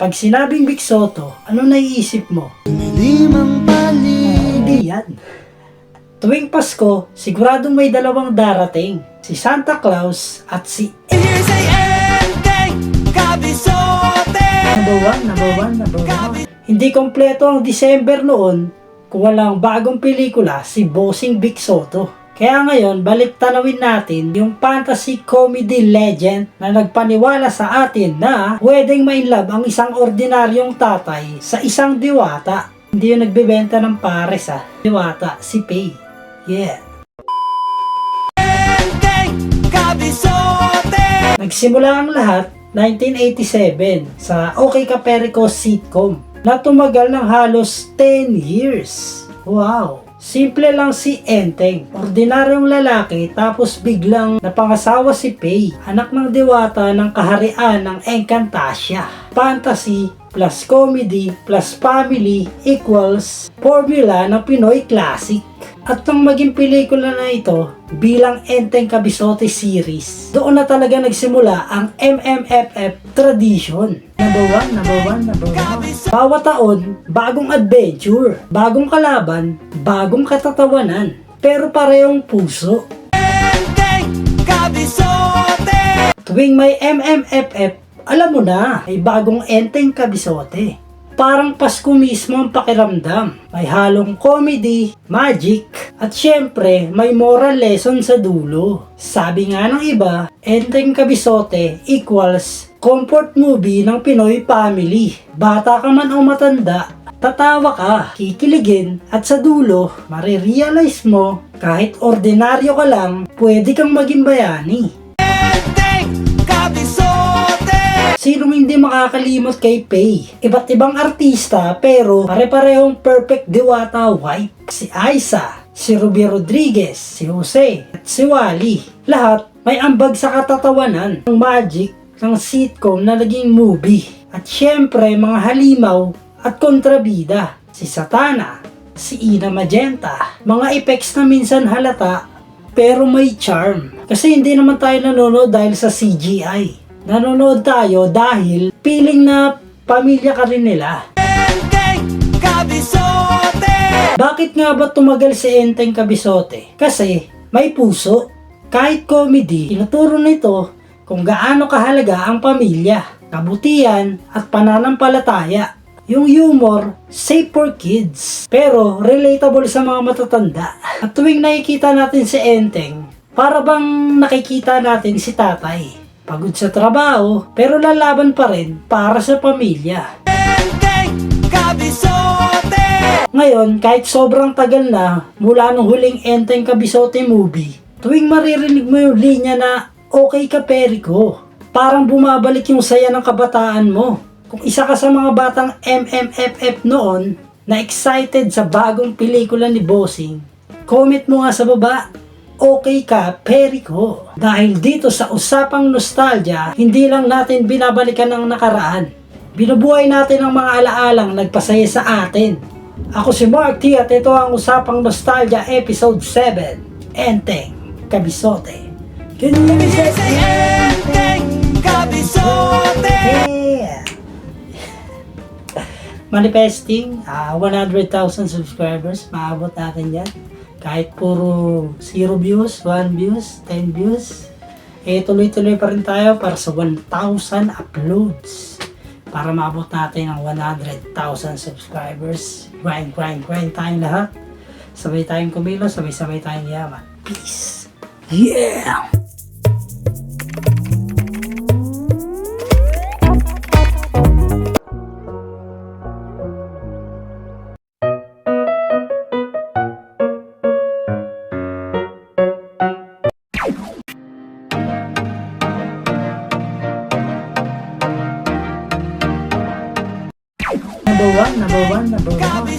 Pag sinabing Big Soto, ano naiisip mo? Limang palig Hindi yan. Tuwing Pasko, siguradong may dalawang darating. Si Santa Claus at si Kabisote number one, number one, number one. Hindi kompleto ang December noon kung walang bagong pelikula si Bossing Big Soto. Kaya ngayon, balik tanawin natin yung fantasy comedy legend na nagpaniwala sa atin na pwedeng ma-inlove ang isang ordinaryong tatay sa isang diwata. Hindi yung nagbebenta ng pares ah. Diwata, si Pay. Yeah. Nagsimula ang lahat 1987 sa OK Kaperico sitcom na tumagal ng halos 10 years. Wow! Simple lang si Enteng, ordinaryong lalaki tapos biglang napangasawa si Pei, anak ng diwata ng kaharian ng Encantasia. Fantasy plus comedy plus family equals formula ng Pinoy Classic. At nang maging pelikula na ito bilang Enteng Kabisote series, doon na talaga nagsimula ang MMFF tradition. Number one, number one, number one. Bawat taon, bagong adventure, bagong kalaban, bagong katatawanan, pero parehong puso. Ending Kabisote Tuwing may MMFF, alam mo na, may bagong Enteng Kabisote. Parang Pasko mismo ang pakiramdam. May halong comedy, magic, at syempre may moral lesson sa dulo. Sabi nga ng iba, Enteng Kabisote equals comfort movie ng Pinoy family. Bata ka man o matanda, tatawa ka, kikiligin, at sa dulo, marirealize mo, kahit ordinaryo ka lang, pwede kang maging bayani. Ending Kabisote Sinong hindi makakalimot kay Pay? Iba't ibang artista pero pare-parehong perfect diwata wife. Si Aiza, si Ruby Rodriguez, si Jose, at si Wally. Lahat may ambag sa katatawanan ng magic ng sitcom na naging movie. At syempre mga halimaw at kontrabida. Si Satana, si Ina Magenta. Mga effects na minsan halata pero may charm. Kasi hindi naman tayo nanonood dahil sa CGI. Nanonood tayo dahil feeling na pamilya ka rin nila. Bakit nga ba tumagal si Enteng Kabisote? Kasi may puso. Kahit comedy, tinuturo nito kung gaano kahalaga ang pamilya, kabutihan at pananampalataya. Yung humor, safe for kids, pero relatable sa mga matatanda. At tuwing nakikita natin si Enteng, para bang nakikita natin si tatay. Pagod sa trabaho, pero lalaban pa rin para sa pamilya. Ngayon, kahit sobrang tagal na mula nung huling Enteng Kabisote movie, tuwing maririnig mo yung linya na okay ka Perico, parang bumabalik yung saya ng kabataan mo. Kung isa ka sa mga batang MMFF noon na excited sa bagong pelikula ni Bossing, comment mo nga sa baba, okay ka Perico. Dahil dito sa usapang nostalgia, hindi lang natin binabalikan ang nakaraan. Binubuhay natin ang mga alaalang nagpasaya sa atin. Ako si Mark T at ito ang Usapang Nostalgia Episode 7, Enteng, Kabisote. Ganyan Here's a ending Kabisote Yeah. Manifesting, ah 100,000 subscribers, maabot natin yan. Kahit puro 0 views, 1 views, 10 views, eh tuloy-tuloy pa rin tayo para sa 1,000 uploads. Para maabot natin ang 100,000 subscribers. Grind, grind, grind tayong lahat. Sabay tayong kumilos, sabay-sabay tayong yaman. Peace! Yeah! One, number one, number one.